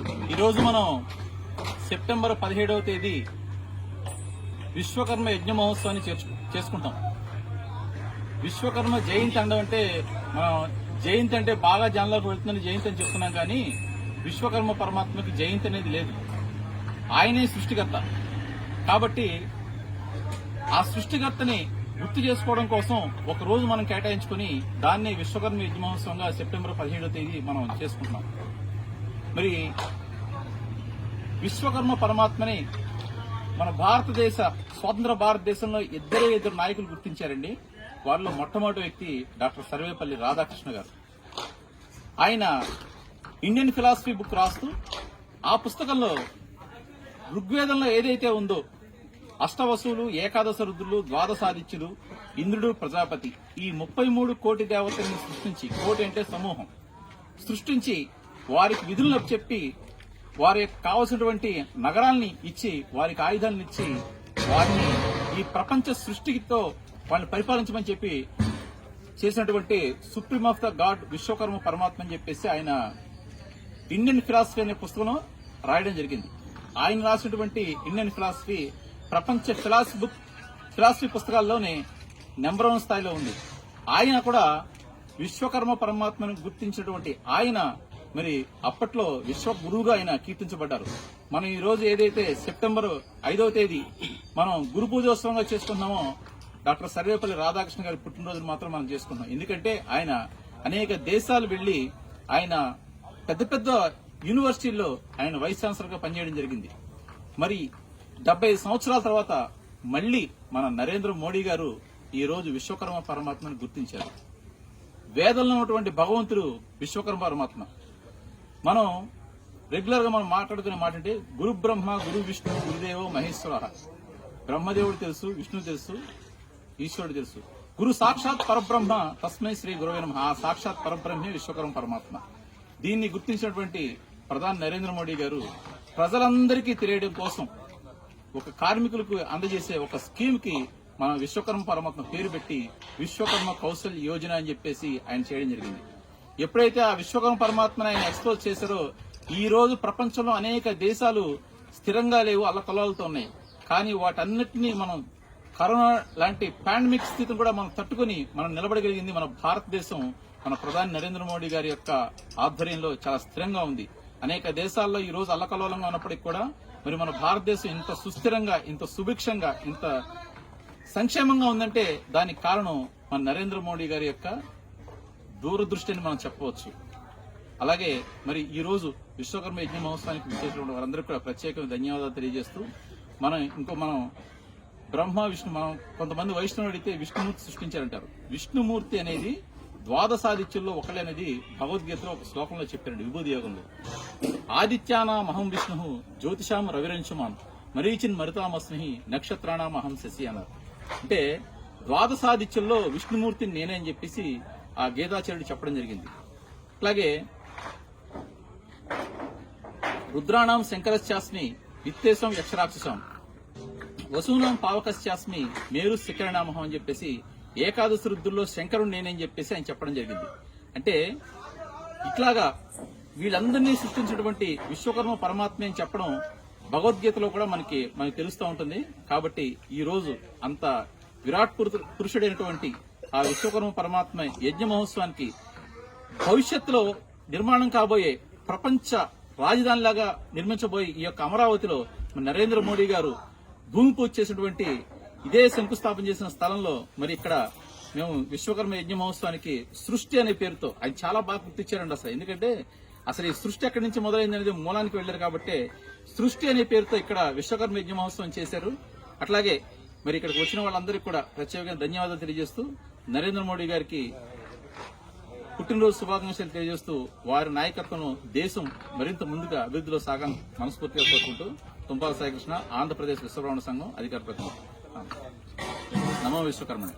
ఈరోజు మనం సెప్టెంబర్ పదిహేడవ తేదీ విశ్వకర్మ యజ్ఞ మహోత్సవాన్ని చేర్చు- చేసుకుంటాం. విశ్వకర్మ జయంతి అండం అంటే మనం జయంతి అంటే బాగా జనంలోకి వెళ్తుందని జయంతి అని చెప్తున్నాం కానీ విశ్వకర్మ పరమాత్మకి జయంతి అనేది లేదు. ఆయనే సృష్టికర్త. కాబట్టి ఆ సృష్టికర్తని గుర్తు చేసుకోవడం కోసం ఒక రోజు మనం కేటాయించుకుని దాన్ని విశ్వకర్మ యజ్ఞ మహోత్సవంగా సెప్టెంబర్ పదిహేడవ తేదీ మనం చేసుకుంటున్నాం. మరి విశ్వకర్మ పరమాత్మని మన భారతదేశ స్వతంత్ర భారతదేశంలో ఇద్దరే ఇద్దరు నాయకులు గుర్తించారండి. వారిలో మొట్టమొదటి వ్యక్తి డాక్టర్ సర్వేపల్లి రాధాకృష్ణ గారు. ఆయన ఇండియన్ ఫిలాసఫీ బుక్ రాస్తూ ఆ పుస్తకంలో ఋగ్వేదంలో ఏదైతే ఉందో అష్టవసువులు ఏకాదశ రుద్రులు ద్వాదశాదిత్యులు ఇంద్రుడు ప్రజాపతి ఈ ముప్పై మూడు కోటి దేవతల్ని సృష్టించి కోటి అంటే సమూహం. సృష్టించి వారికి విధులను చెప్పి వారి కావలసినటువంటి నగరాల్ని ఇచ్చి వారికి ఆయుధాలను ఇచ్చి వారిని ఈ ప్రపంచ సృష్టితో వాళ్ళని పరిపాలించమని చెప్పి చేసినటువంటి supreme of the god Vishwakarma పరమాత్మ అని చెప్పేసి ఆయన ఇండియన్ ఫిలాసఫీ అనే పుస్తకంలో రాయడం జరిగింది. ఆయన రాసినటువంటి ఇండియన్ ఫిలాసఫీ ప్రపంచ ఫిలాసఫీ బుక్ ఫిలాసఫీ పుస్తకాల్లోనే నెంబర్ వన్ స్థాయిలో ఉంది. ఆయన కూడా విశ్వకర్మ పరమాత్మను గుర్తించినటువంటి ఆయన మరి అప్పట్లో విశ్వ గురువుగా ఆయన కీర్తించబడ్డారు. మనం ఈ రోజు ఏదైతే సెప్టెంబర్ ఐదవ తేదీ మనం గురు పూజోత్సవంగా చేసుకుంటున్నామో డాక్టర్ సర్వేపల్లి రాధాకృష్ణ గారి పుట్టినరోజును మాత్రం మనం చేసుకున్నాం ఎందుకంటే ఆయన అనేక దేశాలు వెళ్ళి ఆయన పెద్ద పెద్ద యూనివర్సిటీల్లో ఆయన వైస్ ఛాన్సలర్గా పనిచేయడం జరిగింది. మరి డెబ్బై సంవత్సరాల తర్వాత మళ్ళీ మన నరేంద్ర మోడీ గారు ఈ రోజు విశ్వకర్మ పరమాత్మను గుర్తించారు. వేదంలో ఉన్నటువంటి భగవంతుడు విశ్వకర్మ పరమాత్మ. మనం రెగ్యులర్గా మనం మాట్లాడుకునే మాట అంటే గురు బ్రహ్మ గురు విష్ణు గురుదేవో మహేశ్వర బ్రహ్మదేవుడు తెలుసు విష్ణు తెలుసు ఈశ్వరుడు తెలుసు. గురు సాక్షాత్ పరబ్రహ్మ తస్మై శ్రీ గురువే నమ. ఆ సాక్షాత్ పరబ్రహ్మే విశ్వకర్మ పరమాత్మ. దీన్ని గుర్తించినటువంటి ప్రధాని నరేంద్ర మోడీ గారు ప్రజలందరికీ తెలియడం కోసం ఒక కార్మికులకు అందజేసే ఒక స్కీమ్కి మనం విశ్వకర్మ పరమాత్మ పేరు పెట్టి విశ్వకర్మ కౌశల్ యోజన అని చెప్పేసి ఆయన చేయడం జరిగింది. ఎప్పుడైతే ఆ విశ్వకర్మ పరమాత్మని ఆయన ఎక్స్పోజ్ చేశారో ఈ రోజు ప్రపంచంలో అనేక దేశాలు స్థిరంగా లేవు అల్లకల్లాలతో ఉన్నాయి. కానీ వాటన్నిటినీ మనం కరోనా లాంటి పాండమిక్ స్థితిని కూడా మనం తట్టుకుని మనం నిలబడగలిగింది మన భారతదేశం మన ప్రధాని నరేంద్ర మోడీ గారి యొక్క ఆధ్వర్యంలో చాలా స్థిరంగా ఉంది. అనేక దేశాల్లో ఈ రోజు అల్లకలోలంగా ఉన్నప్పటికీ కూడా మరి మన భారతదేశం ఇంత సుస్థిరంగా ఇంత సుభిక్షంగా ఇంత సంక్షేమంగా ఉందంటే దానికి కారణం మన నరేంద్ర మోడీ గారి యొక్క దూరదృష్టి అని మనం చెప్పవచ్చు. అలాగే మరి ఈరోజు విశ్వకర్మ యజ్ఞ మహోత్సవానికి విచ్చేసినటువంటి వారందరికీ కూడా ప్రత్యేకంగా ధన్యవాదాలు తెలియజేస్తూ మనం ఇంకో మనం బ్రహ్మ విష్ణు మనం కొంతమంది వైష్ణవులు అడిగితే విష్ణుమూర్తి సృష్టించారంటారు. విష్ణుమూర్తి అనేది ద్వాదశాదిత్యుల్లో ఒకళ్ళే అనేది భగవద్గీతలో ఒక శ్లోకంలో చెప్పారండి విభూతి యోగంలో. ఆదిత్యానా మహం విష్ణు జ్యోతిషాం రవిరంశమాన్ మరీచిన్ మరుతామస్మి నక్షత్రాణం అహం శశి అన్నారు. అంటే ద్వాదశాదిత్యుల్లో విష్ణుమూర్తిని నేనే అని చెప్పేసి ఆ గీతాచార్యుడు చెప్పడం జరిగింది. అలాగే రుద్రాణం శంకరశ్చాస్మి విత్తేశం యక్షరాక్షసం వసూనం పావకశ్చాస్మి మేరు శిఖరణామహం అని చెప్పేసి ఏకాదశి రుద్రుల్లో శంకరుడు నేనని చెప్పేసి ఆయన చెప్పడం జరిగింది. అంటే ఇట్లాగా వీళ్ళందరినీ సృష్టించినటువంటి విశ్వకర్మ పరమాత్మ అని చెప్పడం భగవద్గీతలో కూడా మనకి మనకి తెలుస్తూ ఉంటుంది. కాబట్టి ఈ రోజు అంత విరాట్ పురు- పురుషుడైనటువంటి ఆ విశ్వకర్మ పరమాత్మ యజ్ఞ మహోత్సవానికి భవిష్యత్తులో నిర్మాణం కాబోయే ప్రపంచ రాజధానిలాగా నిర్మించబోయే ఈ యొక్క అమరావతిలో నరేంద్ర మోడీ గారు భూమి పూజ చేసినటువంటి ఇదే శంకుస్థాపన చేసిన స్థలంలో మరి ఇక్కడ మేము విశ్వకర్మ యజ్ఞ మహోత్సవానికి సృష్టి అనే పేరుతో అది చాలా బాగా గుర్తించారండి అసలు. ఎందుకంటే అసలు ఈ సృష్టి ఎక్కడి నుంచి మొదలైంది అనేది మూలానికి వెళ్ళారు కాబట్టి సృష్టి అనే పేరుతో ఇక్కడ విశ్వకర్మ యజ్ఞ మహోత్సవం చేశారు. అట్లాగే మరి ఇక్కడికి వచ్చిన వాళ్ళందరికీ కూడా ప్రత్యేకంగా ధన్యవాదాలు తెలియజేస్తూ నరేంద్ర మోడీ గారికి పుట్టినరోజు శుభాకాంక్షలు తెలియజేస్తూ వారి నాయకత్వం దేశం మరింత ముందుగా అభివృద్ధిలో సాగాలని మనస్ఫూర్తిగా కోరుకుంటూ తుంపాల సాయికృష్ణ ఆంధ్రప్రదేశ్ విశ్వబ్రహ్మణ సంఘం అధికార ప్రతినిధి. నమో విశ్వకర్మణి.